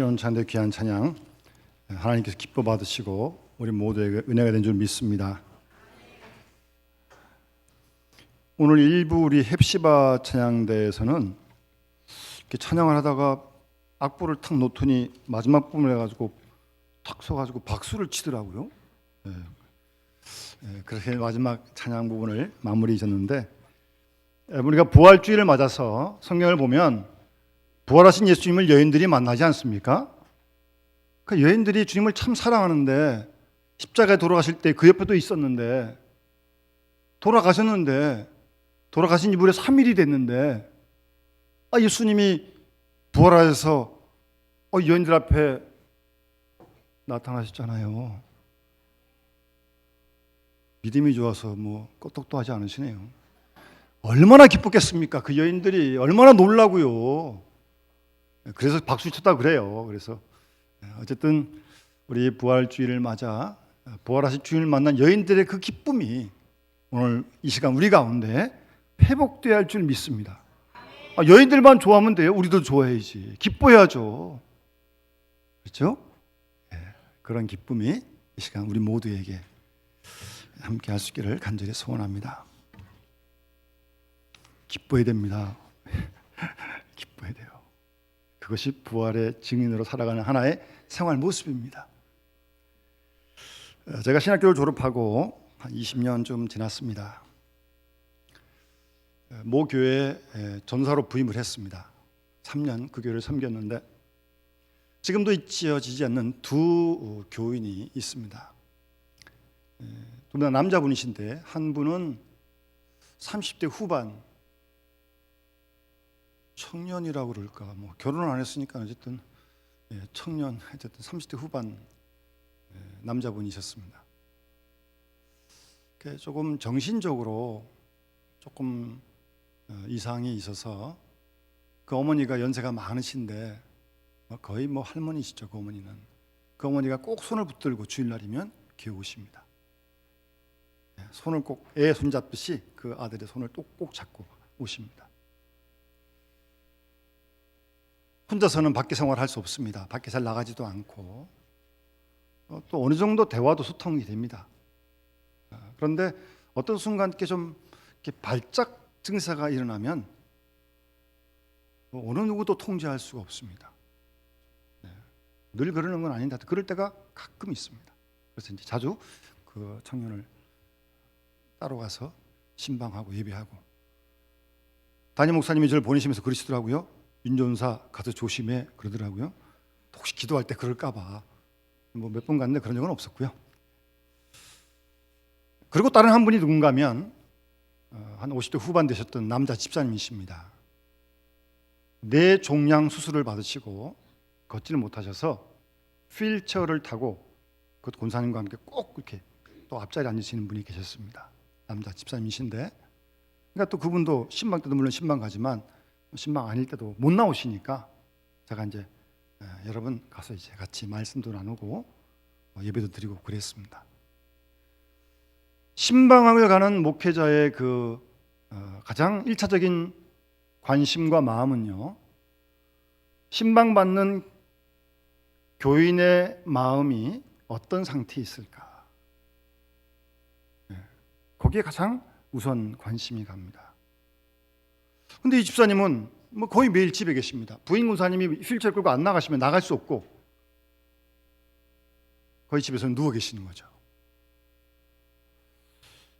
시온 찬대 귀한 찬양 하나님께서 기뻐 받으시고 우리 모두에게 은혜가 된 줄 믿습니다. 오늘 일부 우리 헵시바 찬양대에서는 이렇게 찬양을 하다가 악보를 탁 놓더니 마지막 부분을 해가지고 탁 서가지고 박수를 치더라고요. 예. 예, 그렇게 마지막 찬양 부분을 마무리 졌는데 예, 우리가 부활주의를 맞아서 성경을 보면 부활하신 예수님을 여인들이 만나지 않습니까? 그 여인들이 주님을 참 사랑하는데 십자가에 돌아가실 때 그 옆에도 있었는데 돌아가셨는데 돌아가신 이후에 3일이 됐는데 아 예수님이 부활하셔서 어, 여인들 앞에 나타나셨잖아요. 믿음이 좋아서 뭐 끄떡도 하지 않으시네요. 얼마나 기뻤겠습니까? 그 여인들이 얼마나 놀라고요. 그래서 박수 쳤다 그래요. 그래서 어쨌든 우리 부활주의를 맞아 부활하신 주님을 만난 여인들의 그 기쁨이 오늘 이 시간 우리 가운데 회복돼야 할 줄 믿습니다. 아, 여인들만 좋아하면 돼요. 우리도 좋아해야지. 기뻐해야죠. 그렇죠? 예, 그런 기쁨이 이 시간 우리 모두에게 함께 할 수 있기를 간절히 소원합니다. 기뻐해야 됩니다. 기뻐해야 돼요. 그것이 부활의 증인으로 살아가는 하나의 생활 모습입니다. 어, 제가 신학교를 졸업하고 한 20년 좀 지났습니다. 어, 모 교회에 전사로 부임을 했습니다. 3년 그 교회를 섬겼는데 지금도 잊혀지지 않는 두 교인이 있습니다. 두분 남자분이신데 한 분은 30대 후반 청년이라고 그럴까 뭐 결혼을 안 했으니까 어쨌든 예, 청년 어쨌든 30대 후반 예, 남자분이셨습니다. 조금 정신적으로 조금 어, 이상이 있어서 그 어머니가 연세가 많으신데 뭐 거의 뭐 할머니시죠 그 어머니는 그 어머니가 꼭 손을 붙들고 주일날이면 교회 오십니다. 예, 손을 꼭 애 손잡듯이 그 아들의 손을 또꼭 잡고 오십니다. 혼자서는 밖에 생활할 수 없습니다. 밖에 잘 나가지도 않고 어, 또 어느 정도 대화도 소통이 됩니다. 아, 그런데 어떤 순간 이렇게 좀 이렇게 발작 증세가 일어나면 뭐 어느 누구도 통제할 수가 없습니다. 네. 늘 그러는 건 아닌데 그럴 때가 가끔 있습니다. 그래서 이제 자주 그 청년을 따로 가서 신방하고 예배하고 담임 목사님이 저를 보내시면서 그러시더라고요. 윤전사 가서 조심해 그러더라고요. 혹시 기도할 때 그럴까봐 뭐 몇 번 갔는데 그런 적은 없었고요. 그리고 다른 한 분이 누군가면 어, 한 50대 후반 되셨던 남자 집사님이십니다. 뇌 종양 수술을 받으시고 걷지를 못하셔서 휠체어를 타고 그 권사님과 함께 꼭 이렇게 또 앞자리에 앉으시는 분이 계셨습니다. 남자 집사님이신데, 그러니까 또 그분도 신방 때도 물론 신방 가지만 신방 아닐 때도 못 나오시니까 제가 이제 여러분 가서 이제 같이 말씀도 나누고 어, 예배도 드리고 그랬습니다. 신방학을 가는 목회자의 그 어, 가장 일차적인 관심과 마음은요. 신방 받는 교인의 마음이 어떤 상태에 있을까? 네, 거기에 가장 우선 관심이 갑니다. 근데 이 집사님은 뭐 거의 매일 집에 계십니다. 부인 군사님이 휠체어 끌고 안 나가시면 나갈 수 없고 거의 집에서 누워 계시는 거죠.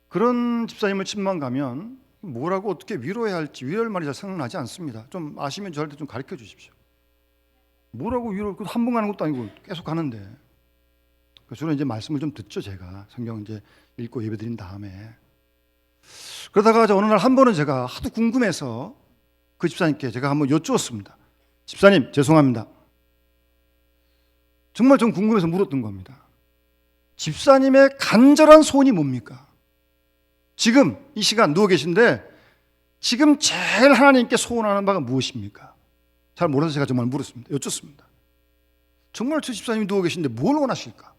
그런 집사님을 집만 가면 뭐라고 어떻게 위로해야 할지 위로할 말이 잘 생각나지 않습니다. 좀 아시면 저한테 좀 가르쳐 주십시오. 뭐라고 위로 한 번 가는 것도 아니고 계속 가는데 주로 이제 말씀을 좀 듣죠 제가 성경 이제 읽고 예배드린 다음에 그러다가 어느 날 한 번은 제가 하도 궁금해서 그 집사님께 제가 한번 여쭈었습니다. 집사님, 죄송합니다. 정말 좀 궁금해서 물었던 겁니다. 집사님의 간절한 소원이 뭡니까? 지금 이 시간 누워 계신데 지금 제일 하나님께 소원하는 바가 무엇입니까? 잘 몰라서 제가 정말 물었습니다. 여쭙습니다. 정말 저 집사님이 누워 계신데 뭘 원하실까?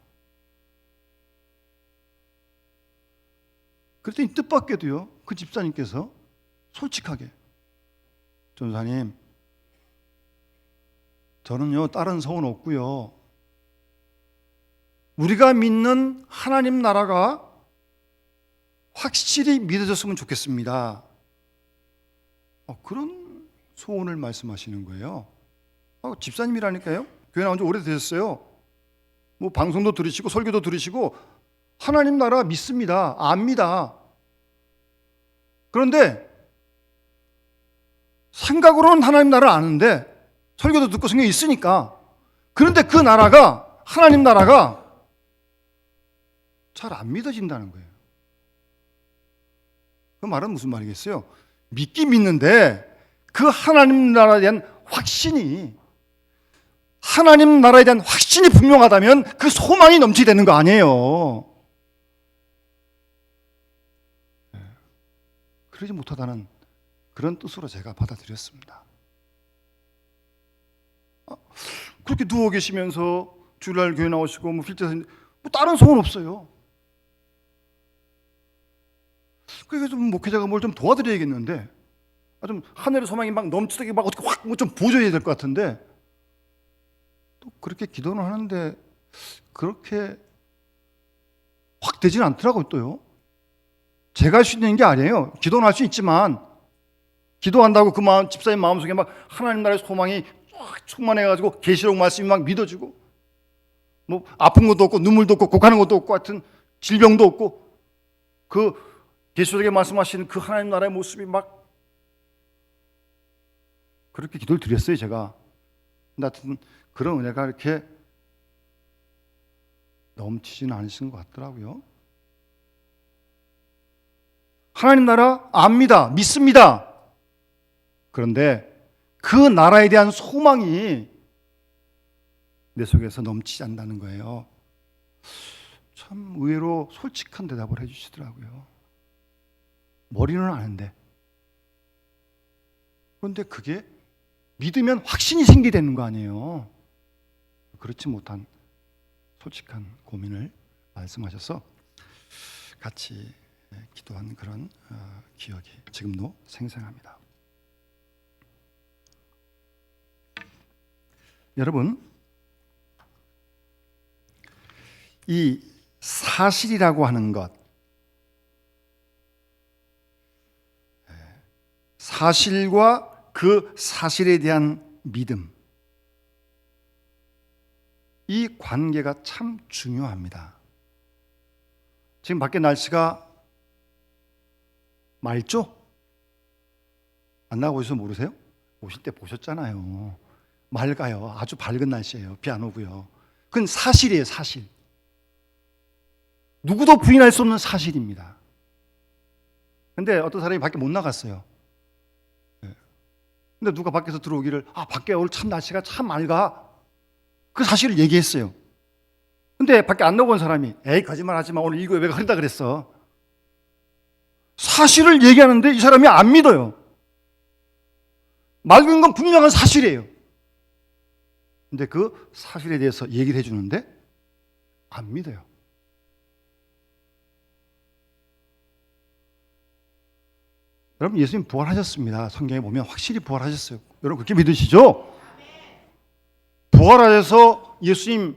그랬더니 뜻밖에도요, 그 집사님께서 솔직하게, 전사님, 저는요 다른 소원 없고요. 우리가 믿는 하나님 나라가 확실히 믿어졌으면 좋겠습니다. 어, 그런 소원을 말씀하시는 거예요. 어, 집사님이라니까요. 교회 나온 지 오래되셨어요. 뭐 방송도 들으시고 설교도 들으시고 하나님 나라 믿습니다. 압니다. 그런데 생각으로는 하나님 나라 아는데 설교도 듣고 성경에 있으니까 그런데 그 나라가 하나님 나라가 잘 안 믿어진다는 거예요. 그 말은 무슨 말이겠어요? 믿긴 믿는데 그 하나님 나라에 대한 확신이 하나님 나라에 대한 확신이 분명하다면 그 소망이 넘치되는 거 아니에요. 네. 그러지 못하다는 그런 뜻으로 제가 받아들였습니다. 아, 그렇게 누워 계시면서 주일날 교회 나오시고 뭐 필자서 뭐 다른 소원 없어요. 그래서 좀 목회자가 뭘 좀 도와드려야겠는데, 아, 좀 하늘의 소망이 막 넘치게 막 어떻게 확 뭐 좀 보여줘야 될 것 같은데, 또 그렇게 기도는 하는데 그렇게 확 되지는 않더라고요 또요. 제가 할 수 있는 게 아니에요. 기도는 할 수 있지만 기도한다고 그 마음 집사님 마음속에 막 하나님 나라의 소망이 쫙 충만해가지고 계시록 말씀이 막 믿어지고 뭐 아픈 것도 없고 눈물도 없고 곡하는 것도 없고 하여튼 질병도 없고 그 계시록에 말씀하시는 그 하나님 나라의 모습이 막 그렇게 기도를 드렸어요 제가. 근데 하여튼 그런 은혜가 이렇게 넘치지는 않으신 것 같더라고요. 하나님 나라 압니다. 믿습니다. 그런데 그 나라에 대한 소망이 내 속에서 넘치지 않는다는 거예요. 참 의외로 솔직한 대답을 해주시더라고요. 머리는 아는데. 그런데 그게 믿으면 확신이 생기되는 거 아니에요. 그렇지 못한 솔직한 고민을 말씀하셔서 같이 기도한 그런 어, 기억이 지금도 생생합니다. 여러분, 이 사실이라고 하는 것, 사실과 그 사실에 대한 믿음, 이 관계가 참 중요합니다. 지금 밖에 날씨가 맑죠? 안 나가고 있어 모르세요? 오실 때 보셨잖아요. 맑아요. 아주 밝은 날씨예요. 비 안 오고요. 그건 사실이에요, 사실. 누구도 부인할 수 없는 사실입니다. 근데 어떤 사람이 밖에 못 나갔어요. 예. 근데 누가 밖에서 들어오기를 아 밖에 오늘 참 날씨가 참 맑아 그 사실을 얘기했어요. 근데 밖에 안 나온 사람이 에이 거짓말 하지 마 오늘 이거 왜 흐린다 그랬어. 사실을 얘기하는데 이 사람이 안 믿어요. 맑은 건 분명한 사실이에요. 근데 그 사실에 대해서 얘기를 해주는데 안 믿어요. 여러분 예수님 부활하셨습니다. 성경에 보면 확실히 부활하셨어요. 여러분 그렇게 믿으시죠? 부활하셔서 예수님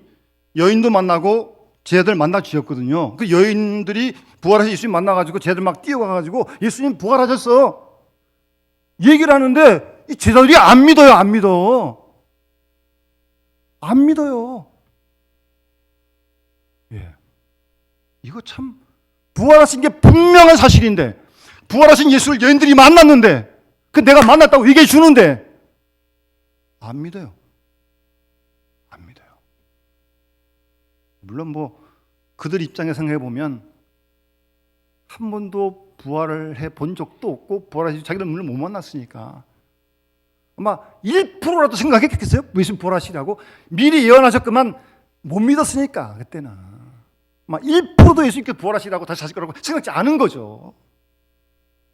여인도 만나고 쟤들 만나 주셨거든요. 그 여인들이 부활해서 예수님 만나가지고 쟤들 막 뛰어가가지고 예수님 부활하셨어. 얘기를 하는데 이 제자들이 안 믿어요, 안 믿어. 안 믿어요. 예. 이거 참 부활하신 게 분명한 사실인데 부활하신 예수를 여인들이 만났는데 그 내가 만났다고 얘기해 주는데 안 믿어요. 안 믿어요. 물론 뭐 그들 입장에 생각해 보면 한 번도 부활을 해 본 적도 없고 부활하시 자기들 물론 못 만났으니까 아마 1%라도 생각했겠어요? 예수님 부활하시라고 미리 예언하셨지만 못 믿었으니까 그때는 아마 1%도 예수님께 부활하시라고 다시 하실 거라고 생각지 않은 거죠.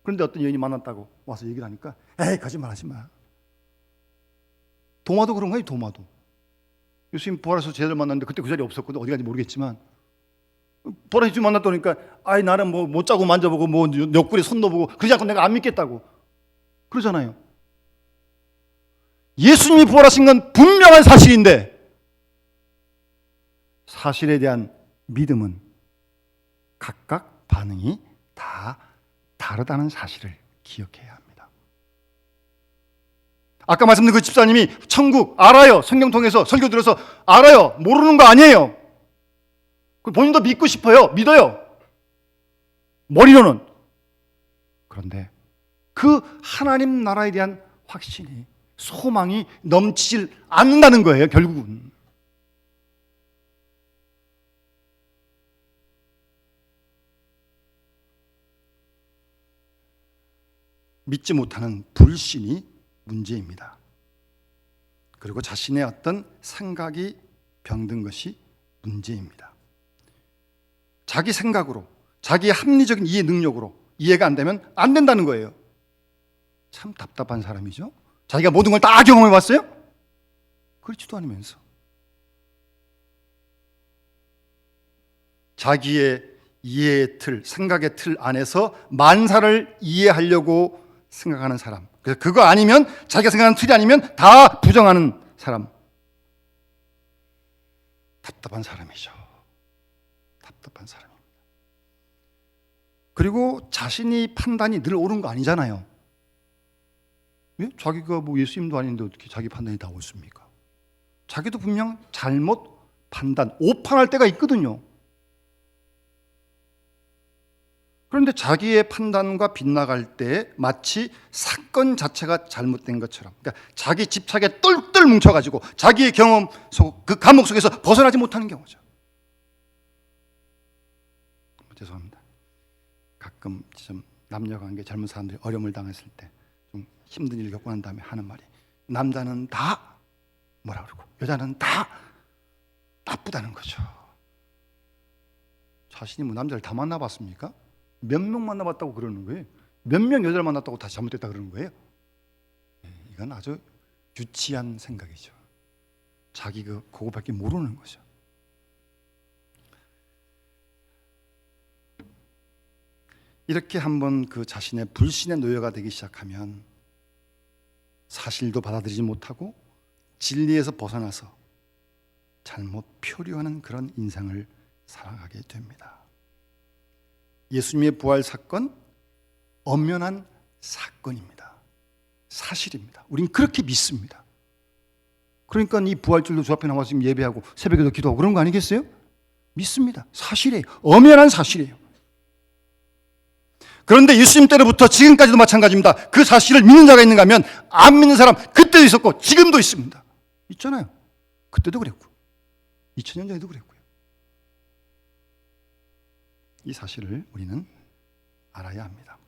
그런데 어떤 여인이 만났다고 와서 얘기를 하니까 에이 거짓말 하지 마. 도마도 그런 거예요 도마도. 예수님 부활해서 제자들 만났는데 그때 그 자리에 없었거든 어디 간지 모르겠지만 부활해서 예수님 만났다니까 아이 나는 뭐못 자고 만져보고 뭐 옆구리 손 넣어보고 그러지 않고 내가 안 믿겠다고 그러잖아요. 예수님이 부활하신 건 분명한 사실인데 사실에 대한 믿음은 각각 반응이 다 다르다는 사실을 기억해야 합니다. 아까 말씀드린 그 집사님이 천국 알아요. 성경 통해서 설교 들어서 알아요. 모르는 거 아니에요. 그 본인도 믿고 싶어요. 믿어요. 머리로는. 그런데 그 하나님 나라에 대한 확신이 소망이 넘치질 않는다는 거예요, 결국은. 믿지 못하는 불신이 문제입니다. 그리고 자신의 어떤 생각이 병든 것이 문제입니다. 자기 생각으로, 자기의 합리적인 이해 능력으로 이해가 안 되면 안 된다는 거예요. 참 답답한 사람이죠. 자기가 모든 걸 다 경험해 봤어요? 그렇지도 않으면서. 자기의 이해의 틀, 생각의 틀 안에서 만사를 이해하려고 생각하는 사람. 그래서 그거 아니면 자기가 생각하는 틀이 아니면 다 부정하는 사람. 답답한 사람이죠. 답답한 사람입니다. 그리고 자신이 판단이 늘 옳은 거 아니잖아요. 예? 자기가 뭐 예수님도 아닌데 어떻게 자기 판단이 다 옳습니까? 자기도 분명 잘못 판단, 오판할 때가 있거든요. 그런데 자기의 판단과 빗나갈 때 마치 사건 자체가 잘못된 것처럼, 그러니까 자기 집착에 똘똘 뭉쳐가지고 자기의 경험 속, 그 감옥 속에서 벗어나지 못하는 경우죠. 죄송합니다. 가끔 좀 남녀 관계 젊은 사람들이 어려움을 당했을 때좀 힘든 일을 겪고 난 다음에 하는 말이 남자는 다 뭐라 그러고 여자는 다 나쁘다는 거죠. 자신이 뭐 남자를 다 만나봤습니까? 몇 명 만나봤다고 그러는 거예요. 몇 명 여자를 만났다고 다 잘못됐다 그러는 거예요. 예, 이건 아주 유치한 생각이죠. 자기 그 그거밖에 모르는 거죠. 이렇게 한번 그 자신의 불신의 노예가 되기 시작하면 사실도 받아들이지 못하고 진리에서 벗어나서 잘못 표류하는 그런 인생을 살아가게 됩니다. 예수님의 부활 사건 엄연한 사건입니다. 사실입니다. 우린 그렇게 믿습니다. 그러니까 이 부활절도 주 앞에 나와서 예배하고 새벽에도 기도하고 그런 거 아니겠어요? 믿습니다. 사실이에요. 엄연한 사실이에요. 그런데 예수님 때로부터 지금까지도 마찬가지입니다. 그 사실을 믿는 자가 있는가 하면 안 믿는 사람 그때도 있었고 지금도 있습니다. 있잖아요. 그때도 그랬고 2000년 전에도 그랬고요. 이 사실을 우리는 알아야 합니다.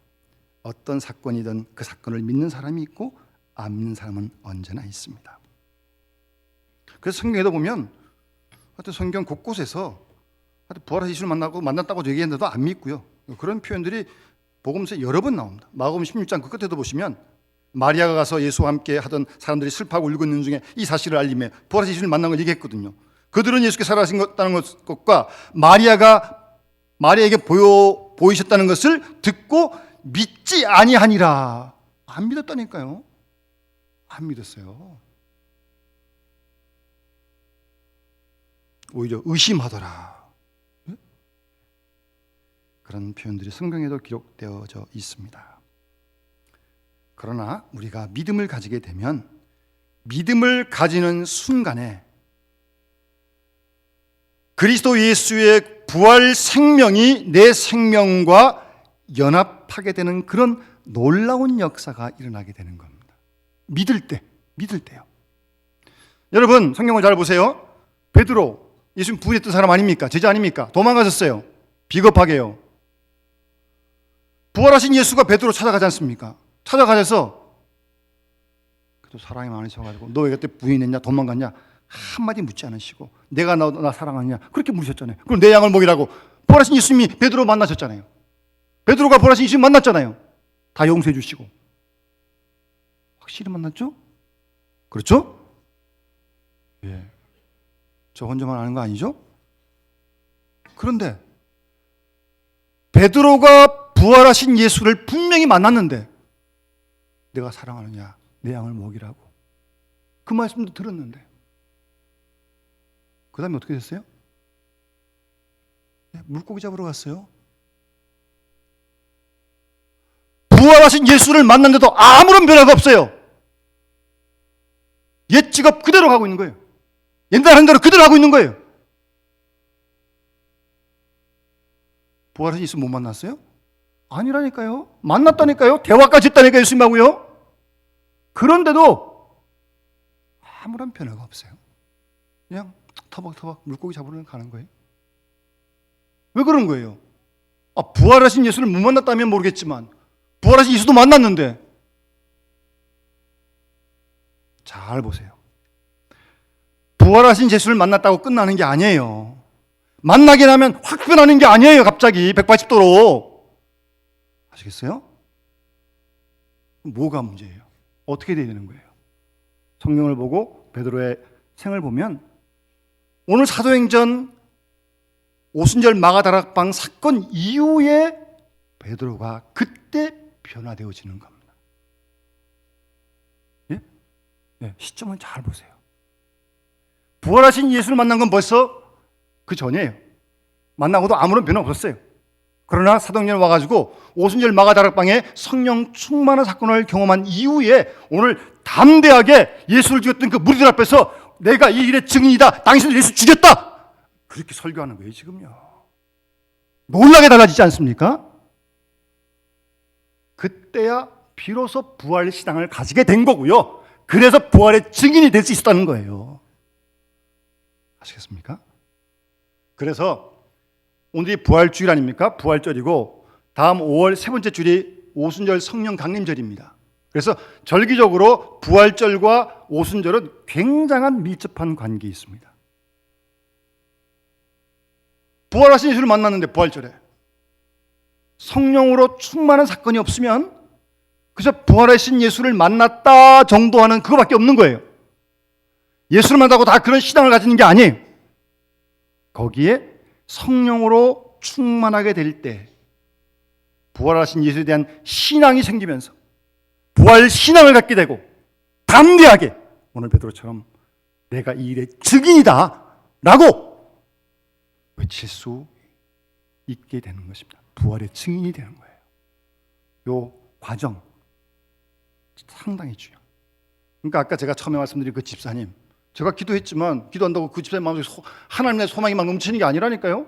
어떤 사건이든 그 사건을 믿는 사람이 있고 안 믿는 사람은 언제나 있습니다. 그래서 성경에도 보면 하여튼 성경 곳곳에서 하여튼 부활하신 예수를 만나고 만났다고 얘기했는데도 안 믿고요. 그런 표현들이 복음서에 여러 번 나옵니다. 마가복음 16장 그 끝에도 보시면 마리아가 가서 예수와 함께 하던 사람들이 슬퍼하고 울고 있는 중에 이 사실을 알림해 부활하신 예수를 만난 걸 얘기했거든요. 그들은 예수께 살아신 것다는 것과 마리아가 마리아에게 보여 보이셨다는 것을 듣고 믿지 아니하니라. 안 믿었다니까요. 안 믿었어요. 오히려 의심하더라. 예? 그런 표현들이 성경에도 기록되어져 있습니다. 그러나 우리가 믿음을 가지게 되면 믿음을 가지는 순간에 그리스도 예수의 부활 생명이 내 생명과 연합하게 되는 그런 놀라운 역사가 일어나게 되는 겁니다. 믿을 때, 믿을 때요. 여러분, 성경을 잘 보세요. 베드로, 예수님 부인했던 사람 아닙니까? 제자 아닙니까? 도망가셨어요. 비겁하게요. 부활하신 예수가 베드로 찾아가지 않습니까? 찾아가셔서 그래도 사랑이 많으셔가지고 너 왜 그때 부인했냐 도망갔냐 한마디 묻지 않으시고 내가 너, 나 사랑하냐 그렇게 물으셨잖아요. 그럼 내 양을 먹이라고 부활하신 예수님이 베드로 만나셨잖아요. 베드로가 부활하신 예수님 만났잖아요. 다 용서해 주시고 확실히 만났죠? 그렇죠? 예. 저 혼자만 아는 거 아니죠? 그런데 베드로가 부활하신 예수를 분명히 만났는데 내가 사랑하느냐 내 양을 먹이라고 그 말씀도 들었는데 그 다음에 어떻게 됐어요? 네, 물고기 잡으러 갔어요. 부활하신 예수를 만났는데도 아무런 변화가 없어요. 옛 직업 그대로 하고 있는 거예요. 옛날 한 대로 그대로 하고 있는 거예요. 부활하신 예수 못 만났어요? 아니라니까요. 만났다니까요. 대화까지 했다니까요. 예수님하고요. 그런데도 아무런 변화가 없어요. 그냥 터벅터벅 물고기 잡으러 가는 거예요. 왜 그런 거예요? 아, 부활하신 예수를 못 만났다면 모르겠지만 부활하신 예수도 만났는데 잘 보세요. 부활하신 예수를 만났다고 끝나는 게 아니에요. 만나게 되면 확 변하는 게 아니에요. 갑자기 180도로. 아시겠어요? 뭐가 문제예요? 어떻게 돼야 되는 거예요? 성경을 보고 베드로의 생을 보면 오늘 사도행전 오순절 마가다락방 사건 이후에 베드로가 그때 변화되어지는 겁니다. 예? 예, 시점을 잘 보세요. 부활하신 예수를 만난 건 벌써 그 전이에요. 만나고도 아무런 변화 없었어요. 그러나 사도행전 와가지고 오순절 마가다락방에 성령 충만한 사건을 경험한 이후에 오늘 담대하게 예수를 죽였던 그 무리들 앞에서 내가 이 일의 증인이다. 당신을 예수 죽였다. 그렇게 설교하는 거예요 지금요. 놀라게 달라지지 않습니까? 그때야 비로소 부활 신앙을 가지게 된 거고요. 그래서 부활의 증인이 될 수 있었다는 거예요. 아시겠습니까? 그래서 오늘이 부활주일 아닙니까? 부활절이고 다음 5월 세 번째 줄이 오순절 성령 강림절입니다. 그래서 절기적으로 부활절과 오순절은 굉장한 밀접한 관계에 있습니다. 부활하신 예수를 만났는데 부활절에 성령으로 충만한 사건이 없으면 그저 부활하신 예수를 만났다 정도 하는 그거밖에 없는 거예요. 예수를 만나고 다 그런 신앙을 가지는 게 아니에요. 거기에 성령으로 충만하게 될 때 부활하신 예수에 대한 신앙이 생기면서 부활 신앙을 갖게 되고 담대하게 오늘 베드로처럼 내가 이 일의 증인이다 라고 외칠 수 있게 되는 것입니다. 부활의 증인이 되는 거예요. 요 과정 상당히 중요. 그러니까 아까 제가 처음에 말씀드린 그 집사님, 제가 기도했지만 기도한다고 그 집사님 마음속에 소, 하나님의 소망이 막 넘치는 게 아니라니까요.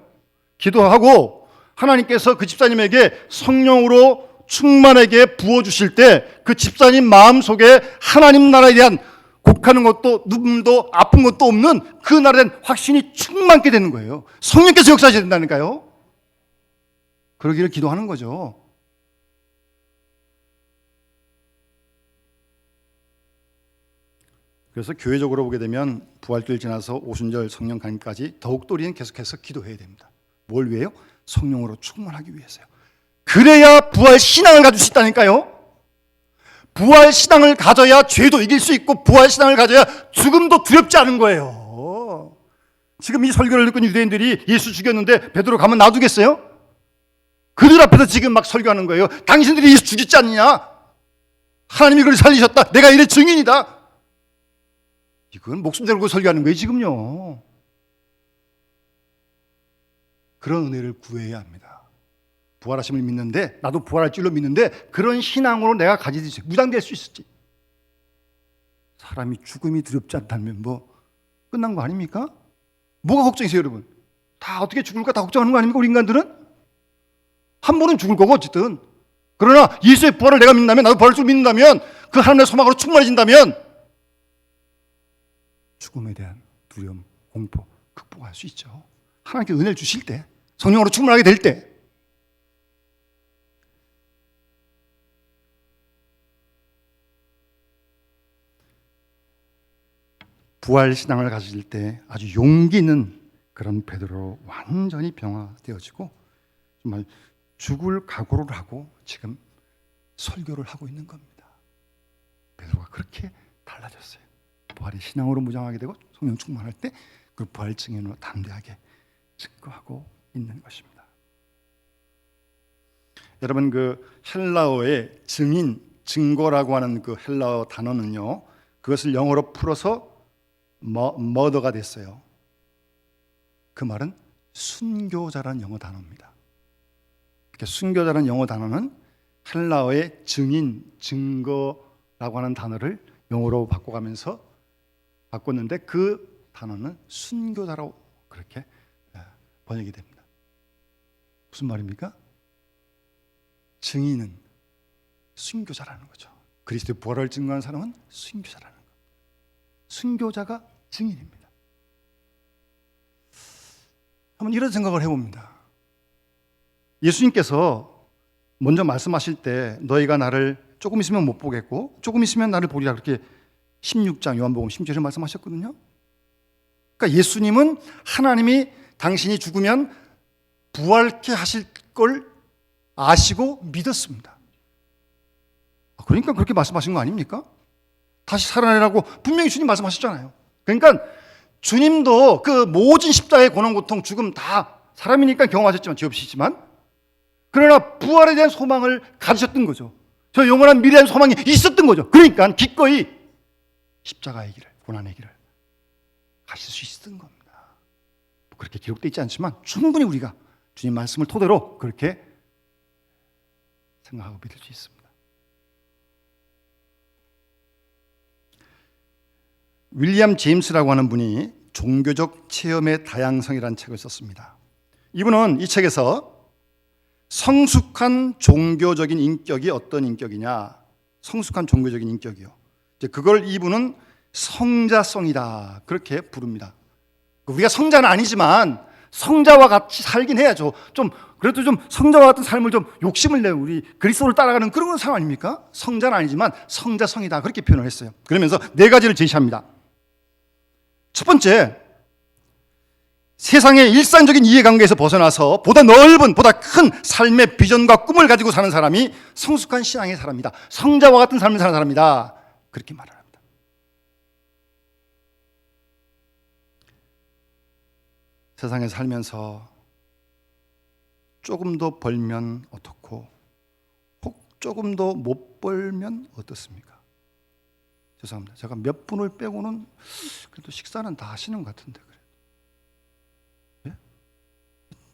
기도하고 하나님께서 그 집사님에게 성령으로 충만하게 부어 주실 때 그 집사님 마음 속에 하나님 나라에 대한 곡하는 것도 눈물도 아픈 것도 없는 그 나라에 대한 확신이 충만케 되는 거예요. 성령께서 역사하셔야 된다니까요. 그러기를 기도하는 거죠. 그래서 교회적으로 보게 되면 부활절 지나서 오순절 성령 강림까지 더욱더 우리는 계속해서 기도해야 됩니다. 뭘 위해요? 성령으로 충만하기 위해서요. 그래야 부활 신앙을 가질 수 있다니까요. 부활 신앙을 가져야 죄도 이길 수 있고 부활 신앙을 가져야 죽음도 두렵지 않은 거예요. 지금 이 설교를 듣고 유대인들이 예수 죽였는데 베드로 가면 놔두겠어요? 그들 앞에서 지금 막 설교하는 거예요. 당신들이 예수 죽였지 않느냐? 하나님이 그를 살리셨다. 내가 이래 증인이다. 이건 목숨 걸고 설교하는 거예요, 지금요. 그런 은혜를 구해야 합니다. 부활하심을 믿는데 나도 부활할 줄로 믿는데 그런 신앙으로 내가 가지듯이 수 무장될 수 있을지. 사람이 죽음이 두렵지 않다면 뭐 끝난 거 아닙니까? 뭐가 걱정이세요, 여러분? 다 어떻게 죽을까 다 걱정하는 거 아닙니까, 우리 인간들은? 한 번은 죽을 거고 어쨌든. 그러나 예수의 부활을 내가 믿는다면 나도 부활할 줄 믿는다면 그 하나님의 소망으로 충만해진다면 죽음에 대한 두려움, 공포 극복할 수 있죠. 하나님께 은혜를 주실 때, 성령으로 충만하게 될 때. 부활 신앙을 가질 때 아주 용기 있는 그런 베드로 완전히 변화되어지고 정말 죽을 각오를 하고 지금 설교를 하고 있는 겁니다. 베드로가 그렇게 달라졌어요. 부활의 신앙으로 무장하게 되고 성령 충만할 때 그 부활 증인으로 담대하게 증거하고 있는 것입니다. 여러분 그 헬라어의 증인, 증거라고 하는 그 헬라어 단어는요 그것을 영어로 풀어서 머, 머더가 됐어요. 그 말은 순교자라는 영어 단어입니다. 이렇게 순교자라는 영어 단어는 헬라어의 증인, 증거라고 하는 단어를 영어로 바꿔가면서 바꿨는데 그 단어는 순교자라고 그렇게 예, 번역이 됩니다. 무슨 말입니까? 증인은 순교자라는 거죠. 그리스도의 부활을 증거한 사람은 순교자라는 거. 순교자가 증인입니다. 한번 이런 생각을 해봅니다. 예수님께서 먼저 말씀하실 때 너희가 나를 조금 있으면 못 보겠고 조금 있으면 나를 보리라 그렇게 16장 요한복음 16절에 말씀하셨거든요. 그러니까 예수님은 하나님이 당신이 죽으면 부활케 하실 걸 아시고 믿었습니다. 그러니까 그렇게 말씀하신 거 아닙니까? 다시 살아내라고 분명히 주님 말씀하셨잖아요. 그러니까 주님도 그 모진 십자가의 고난 고통 죽음 다 사람이니까 경험하셨지만 죄 없이지만 그러나 부활에 대한 소망을 가지셨던 거죠. 저 영원한 미래에 소망이 있었던 거죠. 그러니까 기꺼이 십자가의 길을 고난의 길을 가실 수 있었던 겁니다. 그렇게 기록되어 있지 않지만 충분히 우리가 주님 말씀을 토대로 그렇게 생각하고 믿을 수 있습니다. 윌리엄 제임스라고 하는 분이 종교적 체험의 다양성이라는 책을 썼습니다. 이분은 이 책에서 성숙한 종교적인 인격이 어떤 인격이냐? 성숙한 종교적인 인격이요. 그걸 이분은 성자성이다. 그렇게 부릅니다. 우리가 성자는 아니지만 성자와 같이 살긴 해야죠. 좀 그래도 좀 성자와 같은 삶을 좀 욕심을 내요. 우리 그리스도를 따라가는 그런 사람 아닙니까? 성자는 아니지만 성자성이다. 그렇게 표현을 했어요. 그러면서 네 가지를 제시합니다. 첫 번째, 세상의 일상적인 이해관계에서 벗어나서 보다 넓은, 보다 큰 삶의 비전과 꿈을 가지고 사는 사람이 성숙한 신앙의 사람이다. 성자와 같은 삶을 사는 사람이다. 그렇게 말을 합니다. 세상에 살면서 조금 더 벌면 어떻고, 혹 조금 더 못 벌면 어떻습니까? 죄송합니다. 제가 몇 분을 빼고는 그래도 식사는 다 하시는 것 같은데 그래.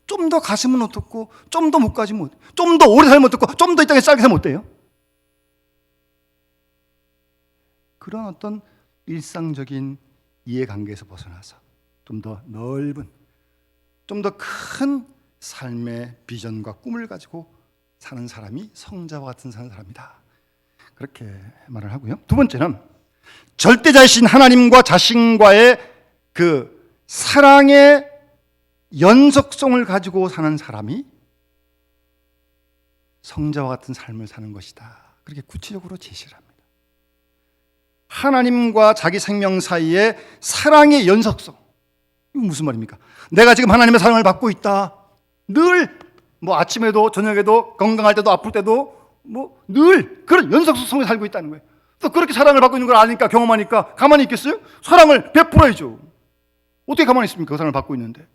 좀더 가시면 어떻고, 좀 더 못 가시면, 좀 더 오래 살면 어떻고, 좀 더 이 땅에 짧게 살면 어때요? 그런 어떤 일상적인 이해관계에서 벗어나서 좀 더 넓은, 좀 더 큰 삶의 비전과 꿈을 가지고 사는 사람이 성자와 같은 사는 사람이다. 그렇게 말을 하고요. 두 번째는 절대자이신 하나님과 자신과의 그 사랑의 연속성을 가지고 사는 사람이 성자와 같은 삶을 사는 것이다. 그렇게 구체적으로 제시를 합니다. 하나님과 자기 생명 사이의 사랑의 연속성. 이거 무슨 말입니까? 내가 지금 하나님의 사랑을 받고 있다. 늘 뭐 아침에도 저녁에도 건강할 때도 아플 때도 뭐 늘 그런 연속성 속에 살고 있다는 거예요. 또 그렇게 사랑을 받고 있는 걸 아니까 경험하니까 가만히 있겠어요? 사랑을 베풀어야죠. 어떻게 가만히 있습니까? 그 사랑을 받고 있는데.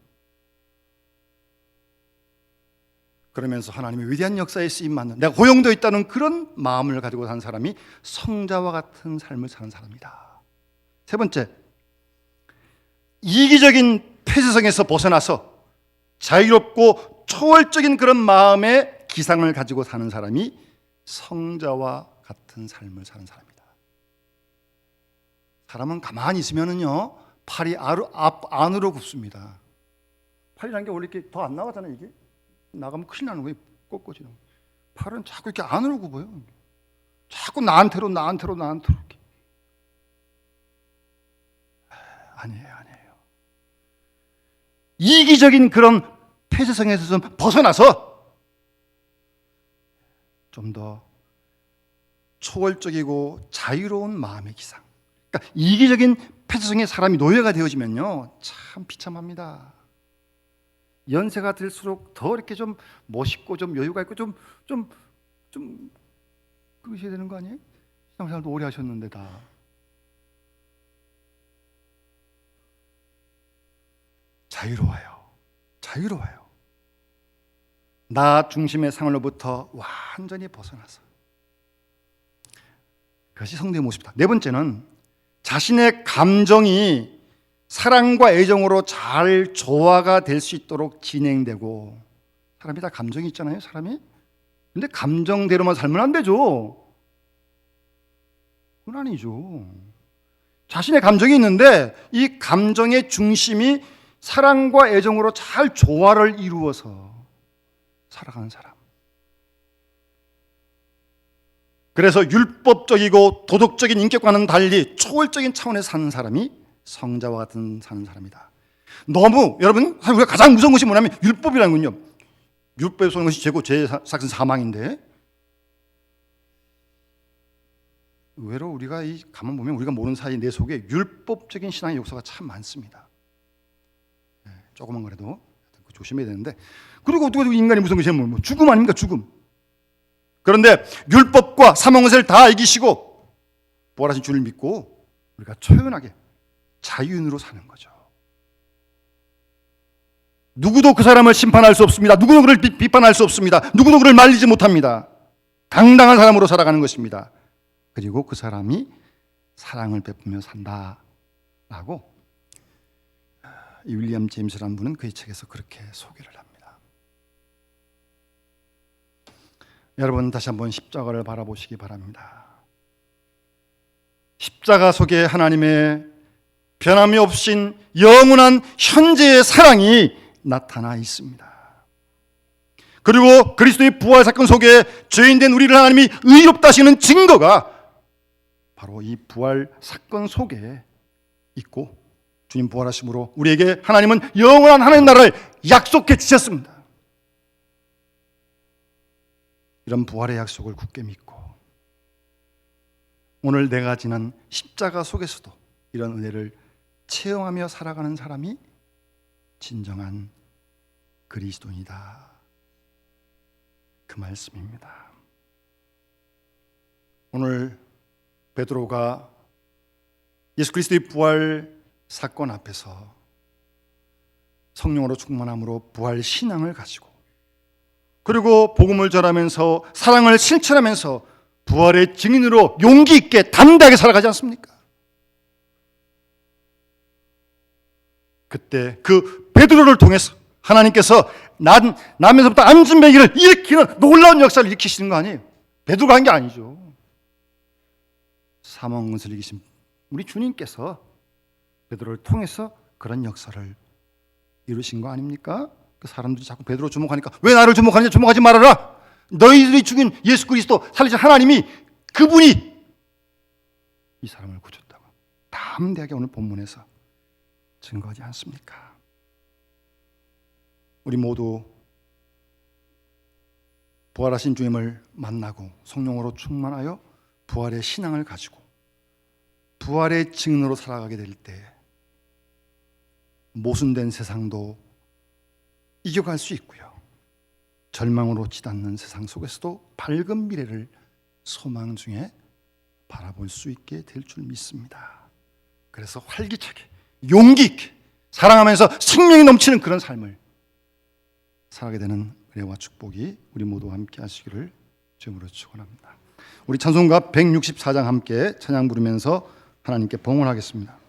그러면서 하나님의 위대한 역사에 쓰임 받는 내가 고용되어 있다는 그런 마음을 가지고 산 사람이 성자와 같은 삶을 사는 사람이다. 세 번째, 이기적인 폐쇄성에서 벗어나서 자유롭고 초월적인 그런 마음의 기상을 가지고 사는 사람이 성자와 같은 삶을 사는 사람이다. 사람은 가만히 있으면은요 팔이 아루, 앞 안으로 굽습니다. 팔이라는 게 원래 이렇게 더 안 나가잖아요 이게 나가면 큰일 나는 거예요 꺾어지는 거예요. 팔은 자꾸 이렇게 안으로 굽어요. 자꾸 나한테로 나한테로 나한테로 이렇게 아니에요 아니에요. 이기적인 그런 폐쇄성에서 좀 벗어나서 좀 더 초월적이고 자유로운 마음의 기상. 그러니까 이기적인 폐쇄성에 사람이 노예가 되어지면요 참 비참합니다. 연세가 들수록 더 이렇게 좀 멋있고 좀 여유가 있고 좀 좀 좀 그러셔야 되는 거 아니에요? 신앙생활도 오래 하셨는데 다. 자유로워요. 자유로워요. 나 중심의 상을로부터 완전히 벗어나서 그것이 성도의 모습이다. 네 번째는 자신의 감정이 사랑과 애정으로 잘 조화가 될 수 있도록 진행되고 사람이 다 감정이 있잖아요, 사람이. 근데 감정대로만 살면 안 되죠. 그건 아니죠. 자신의 감정이 있는데 이 감정의 중심이 사랑과 애정으로 잘 조화를 이루어서 살아가는 사람. 그래서 율법적이고 도덕적인 인격과는 달리 초월적인 차원에서 사는 사람이 성자와 같은 사는 사람이다. 너무 여러분 우리가 가장 무서운 것이 뭐냐면 율법이라는군요. 율법에 쏘는 것이 죄고 죄의 사- 삭은 사망인데 의외로 우리가 이 가만 보면 우리가 모르는 사이 내 속에 율법적인 신앙의 요소가 참 많습니다. 예, 조금만 그래도 조심해야 되는데 그리고 또 인간이 무서운 것이 뭐 죽음 아닙니까 죽음. 그런데 율법과 사망것을 다 이기시고 부활하신 주를 믿고 우리가 초연하게 자유인으로 사는 거죠. 누구도 그 사람을 심판할 수 없습니다. 누구도 그를 비, 비판할 수 없습니다. 누구도 그를 말리지 못합니다. 당당한 사람으로 살아가는 것입니다. 그리고 그 사람이 사랑을 베푸며 산다라고 이 윌리엄 제임스라는 분은 그의 책에서 그렇게 소개를 합니다. 여러분 다시 한번 십자가를 바라보시기 바랍니다. 십자가 속에 하나님의 변함이 없인 영원한 현재의 사랑이 나타나 있습니다. 그리고 그리스도의 부활 사건 속에 죄인된 우리를 하나님이 의롭다 하시는 증거가 바로 이 부활 사건 속에 있고 주님 부활하심으로 우리에게 하나님은 영원한 하나님 나라를 약속해 주셨습니다. 이런 부활의 약속을 굳게 믿고 오늘 내가 지난 십자가 속에서도 이런 은혜를 체험하며 살아가는 사람이 진정한 그리스도인이다. 그 말씀입니다. 오늘 베드로가 예수 그리스도의 부활 사건 앞에서 성령으로 충만함으로 부활 신앙을 가지고 그리고 복음을 전하면서 사랑을 실천하면서 부활의 증인으로 용기 있게 담대하게 살아가지 않습니까? 그때 그 베드로를 통해서 하나님께서 난 나면서부터 안진뱅이를 일으키는 놀라운 역사를 일으키시는 거 아니에요? 베드로가 한 게 아니죠. 사망 것을 이기신 우리 주님께서 베드로를 통해서 그런 역사를 이루신 거 아닙니까? 그 사람들이 자꾸 베드로 주목하니까 왜 나를 주목하느냐 주목하지 말아라. 너희들이 죽인 예수 그리스도 살리신 하나님이 그분이 이 사람을 구줬다고 담대하게 오늘 본문에서 증거하지 않습니까? 우리 모두 부활하신 주님을 만나고 성령으로 충만하여 부활의 신앙을 가지고 부활의 증인으로 살아가게 될 때 모순된 세상도 이겨갈 수 있고요. 절망으로 치닫는 세상 속에서도 밝은 미래를 소망 중에 바라볼 수 있게 될 줄 믿습니다. 그래서 활기차게 용기 있게 사랑하면서 생명이 넘치는 그런 삶을 살아가게 되는 은혜와 축복이 우리 모두 함께 하시기를 주님으로 축원합니다. 우리 찬송가 164장 함께 찬양 부르면서 하나님께 봉헌하겠습니다.